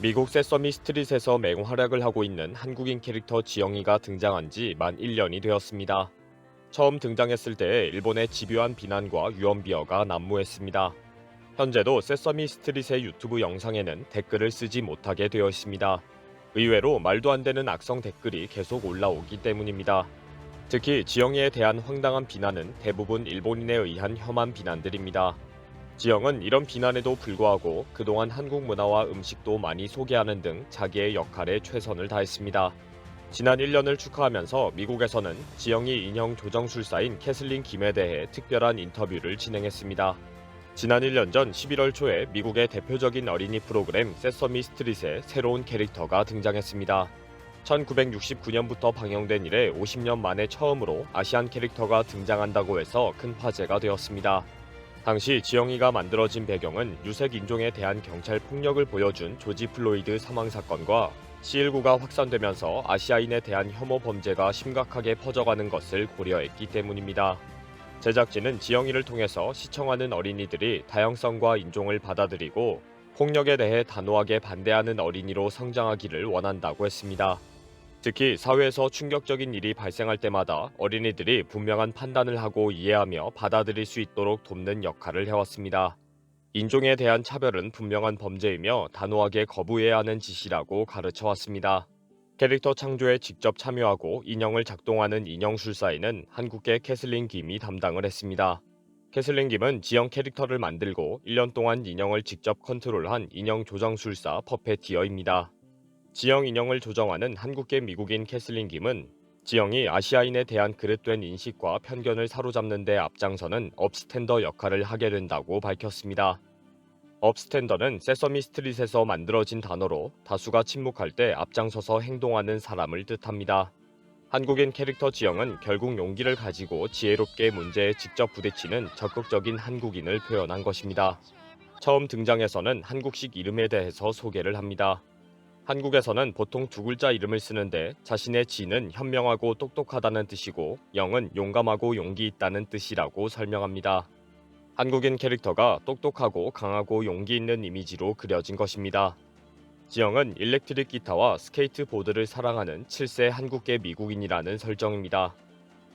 미국 세서미 스트릿에서 맹활약을 하고 있는 한국인 캐릭터 지영이가 등장한 지 만 1년이 되었습니다. 처음 등장했을 때 일본의 집요한 비난과 유언비어가 난무했습니다. 현재도 세서미 스트릿의 유튜브 영상에는 댓글을 쓰지 못하게 되어 있습니다. 의외로 말도 안 되는 악성 댓글이 계속 올라오기 때문입니다. 특히 지영이에 대한 황당한 비난은 대부분 일본인에 의한 혐한 비난들입니다. 지영은 이런 비난에도 불구하고 그동안 한국 문화와 음식도 많이 소개하는 등 자기의 역할에 최선을 다했습니다. 지난 1년을 축하하면서 미국에서는 지영이 인형 조정술사인 캐슬린 김에 대해 특별한 인터뷰를 진행했습니다. 지난 1년 전 11월 초에 미국의 대표적인 어린이 프로그램 세서미 스트릿에 새로운 캐릭터가 등장했습니다. 1969년부터 방영된 이래 50년 만에 처음으로 아시안 캐릭터가 등장한다고 해서 큰 화제가 되었습니다. 당시 지영이가 만들어진 배경은 유색 인종에 대한 경찰 폭력을 보여준 조지 플로이드 사망 사건과 C19가 확산되면서 아시아인에 대한 혐오 범죄가 심각하게 퍼져가는 것을 고려했기 때문입니다. 제작진은 지영이를 통해서 시청하는 어린이들이 다양성과 인종을 받아들이고 폭력에 대해 단호하게 반대하는 어린이로 성장하기를 원한다고 했습니다. 특히 사회에서 충격적인 일이 발생할 때마다 어린이들이 분명한 판단을 하고 이해하며 받아들일 수 있도록 돕는 역할을 해왔습니다. 인종에 대한 차별은 분명한 범죄이며 단호하게 거부해야 하는 짓이라고 가르쳐 왔습니다. 캐릭터 창조에 직접 참여하고 인형을 작동하는 인형술사에는 한국계 캐슬린 김이 담당을 했습니다. 캐슬린 김은 지형 캐릭터를 만들고 1년 동안 인형을 직접 컨트롤한 인형 조정술사 퍼페티어입니다. 지형 인형을 조정하는 한국계 미국인 캐슬린 김은 지형이 아시아인에 대한 그릇된 인식과 편견을 사로잡는 데 앞장서는 업스탠더 역할을 하게 된다고 밝혔습니다. 업스탠더는 세서미 스트릿에서 만들어진 단어로 다수가 침묵할 때 앞장서서 행동하는 사람을 뜻합니다. 한국인 캐릭터 지영은 결국 용기를 가지고 지혜롭게 문제에 직접 부딪히는 적극적인 한국인을 표현한 것입니다. 처음 등장에서는 한국식 이름에 대해서 소개를 합니다. 한국에서는 보통 두 글자 이름을 쓰는데 자신의 지는 현명하고 똑똑하다는 뜻이고 영은 용감하고 용기 있다는 뜻이라고 설명합니다. 한국인 캐릭터가 똑똑하고 강하고 용기 있는 이미지로 그려진 것입니다. 지영은 일렉트릭 기타와 스케이트 보드를 사랑하는 7세 한국계 미국인이라는 설정입니다.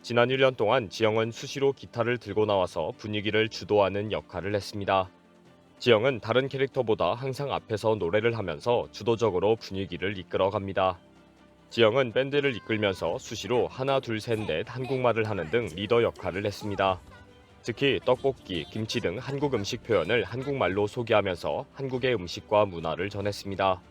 지난 1년 동안 지영은 수시로 기타를 들고 나와서 분위기를 주도하는 역할을 했습니다. 지영은 다른 캐릭터보다 항상 앞에서 노래를 하면서 주도적으로 분위기를 이끌어갑니다. 지영은 밴드를 이끌면서 수시로 하나 둘 셋 넷 한국말을 하는 등 리더 역할을 했습니다. 특히 떡볶이, 김치 등 한국 음식 표현을 한국말로 소개하면서 한국의 음식과 문화를 전했습니다.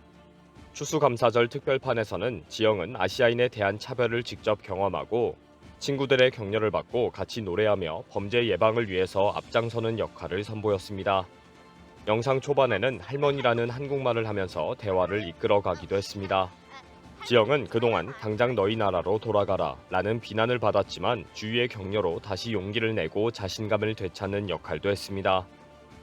추수감사절 특별판에서는 지영은 아시아인에 대한 차별을 직접 경험하고 친구들의 격려를 받고 같이 노래하며 범죄 예방을 위해서 앞장서는 역할을 선보였습니다. 영상 초반에는 할머니라는 한국말을 하면서 대화를 이끌어가기도 했습니다. 지영은 그동안 당장 너희 나라로 돌아가라 라는 비난을 받았지만 주위의 격려로 다시 용기를 내고 자신감을 되찾는 역할도 했습니다.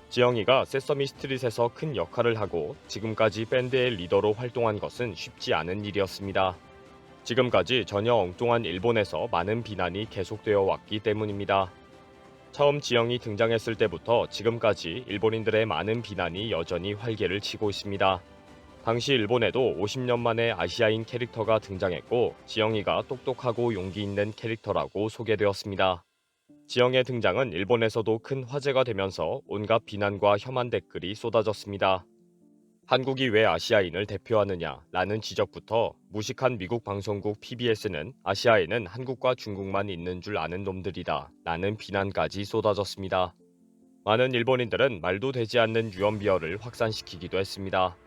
지영이가 세서미 스트릿에서 큰 역할을 하고 지금까지 밴드의 리더로 활동한 것은 쉽지 않은 일이었습니다. 지금까지 전혀 엉뚱한 일본에서 많은 비난이 계속되어 왔기 때문입니다. 처음 지영이 등장했을 때부터 지금까지 일본인들의 많은 비난이 여전히 활개를 치고 있습니다. 당시 일본에도 50년 만에 아시아인 캐릭터가 등장했고 지영이가 똑똑하고 용기 있는 캐릭터라고 소개되었습니다. 지영의 등장은 일본에서도 큰 화제가 되면서 온갖 비난과 혐한 댓글이 쏟아졌습니다. 한국이 왜 아시아인을 대표하느냐 라는 지적부터 무식한 미국 방송국 PBS는 아시아에는 한국과 중국만 있는 줄 아는 놈들이다 라는 비난까지 쏟아졌습니다. 많은 일본인들은 말도 되지 않는 유언비어를 확산시키기도 했습니다.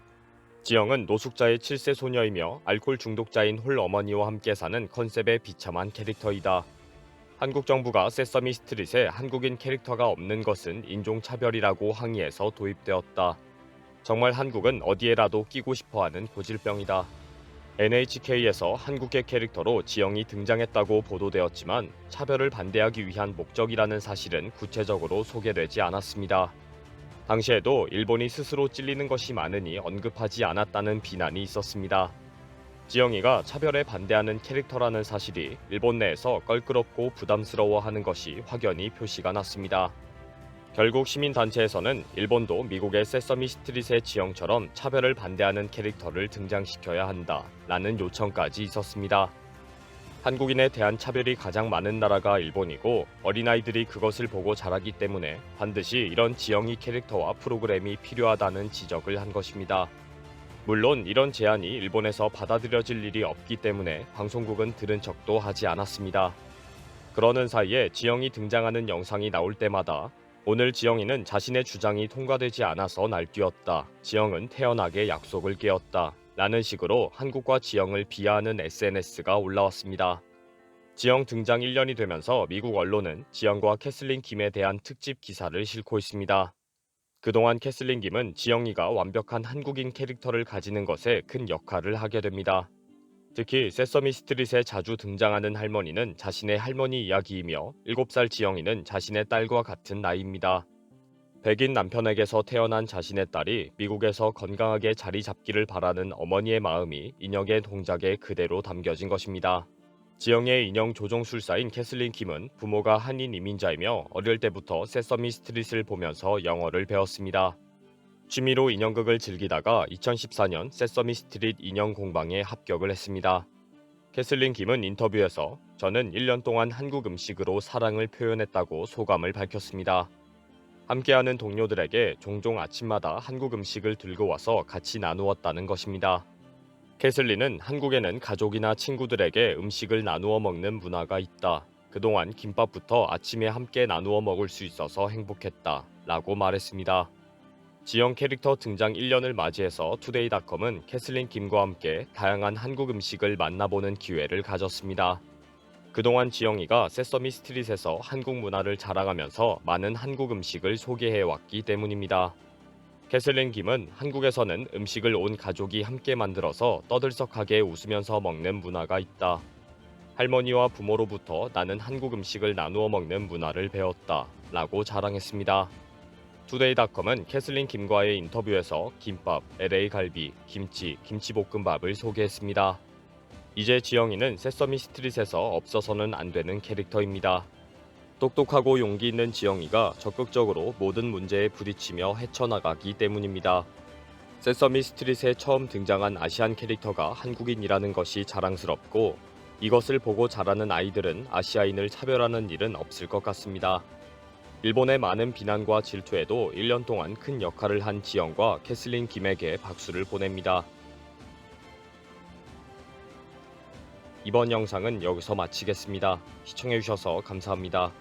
지영은 노숙자의 7세 소녀이며 알코올 중독자인 홀 어머니와 함께 사는 컨셉의 비참한 캐릭터이다. 한국 정부가 세서미 스트릿에 한국인 캐릭터가 없는 것은 인종차별이라고 항의해서 도입되었다. 정말 한국은 어디에라도 끼고 싶어하는 고질병이다. NHK에서 한국계 캐릭터로 지영이 등장했다고 보도되었지만 차별을 반대하기 위한 목적이라는 사실은 구체적으로 소개되지 않았습니다. 당시에도 일본이 스스로 찔리는 것이 많으니 언급하지 않았다는 비난이 있었습니다. 지영이가 차별에 반대하는 캐릭터라는 사실이 일본 내에서 껄끄럽고 부담스러워하는 것이 확연히 표시가 났습니다. 결국 시민단체에서는 일본도 미국의 세서미 스트릿의 지형처럼 차별을 반대하는 캐릭터를 등장시켜야 한다 라는 요청까지 있었습니다. 한국인에 대한 차별이 가장 많은 나라가 일본이고 어린아이들이 그것을 보고 자라기 때문에 반드시 이런 지영이 캐릭터와 프로그램이 필요하다는 지적을 한 것입니다. 물론 이런 제안이 일본에서 받아들여질 일이 없기 때문에 방송국은 들은 척도 하지 않았습니다. 그러는 사이에 지영이 등장하는 영상이 나올 때마다 오늘 지영이는 자신의 주장이 통과되지 않아서 날뛰었다. 지영은 태연하게 약속을 깨었다. 라는 식으로 한국과 지영을 비하하는 SNS가 올라왔습니다. 지영 등장 1년이 되면서 미국 언론은 지영과 캐슬린 김에 대한 특집 기사를 싣고 있습니다. 그동안 캐슬린 김은 지영이가 완벽한 한국인 캐릭터를 가지는 것에 큰 역할을 하게 됩니다. 특히 세서미 스트릿에 자주 등장하는 할머니는 자신의 할머니 이야기이며 7살 지영이는 자신의 딸과 같은 나이입니다. 백인 남편에게서 태어난 자신의 딸이 미국에서 건강하게 자리 잡기를 바라는 어머니의 마음이 인형의 동작에 그대로 담겨진 것입니다. 지영의 인형 조종술사인 캐슬린 킴은 부모가 한인 이민자이며 어릴 때부터 세서미 스트릿을 보면서 영어를 배웠습니다. 취미로 인형극을 즐기다가 2014년 세서미 스트릿 인형 공방에 합격을 했습니다. 캐슬린 김은 인터뷰에서 저는 1년 동안 한국 음식으로 사랑을 표현했다고 소감을 밝혔습니다. 함께하는 동료들에게 종종 아침마다 한국 음식을 들고 와서 같이 나누었다는 것입니다. 캐슬린은 한국에는 가족이나 친구들에게 음식을 나누어 먹는 문화가 있다. 그동안 김밥부터 아침에 함께 나누어 먹을 수 있어서 행복했다. 라고 말했습니다. 지영 캐릭터 등장 1년을 맞이해서 투데이닷컴은 캐슬린 김과 함께 다양한 한국 음식을 만나보는 기회를 가졌습니다. 그동안 지영이가 세서미 스트릿에서 한국 문화를 자랑하면서 많은 한국 음식을 소개해왔기 때문입니다. 캐슬린 김은 한국에서는 음식을 온 가족이 함께 만들어서 떠들썩하게 웃으면서 먹는 문화가 있다. 할머니와 부모로부터 나는 한국 음식을 나누어 먹는 문화를 배웠다. 라고 자랑했습니다. 투데이닷컴은 캐슬린 김과의 인터뷰에서 김밥, LA 갈비, 김치, 김치볶음밥을 소개했습니다. 이제 지영이는 세서미 스트릿에서 없어서는 안 되는 캐릭터입니다. 똑똑하고 용기 있는 지영이가 적극적으로 모든 문제에 부딪히며 헤쳐나가기 때문입니다. 세서미 스트릿에 처음 등장한 아시안 캐릭터가 한국인이라는 것이 자랑스럽고 이것을 보고 자라는 아이들은 아시아인을 차별하는 일은 없을 것 같습니다. 일본의 많은 비난과 질투에도 1년 동안 큰 역할을 한 지영과 캐슬린 김에게 박수를 보냅니다. 이번 영상은 여기서 마치겠습니다. 시청해주셔서 감사합니다.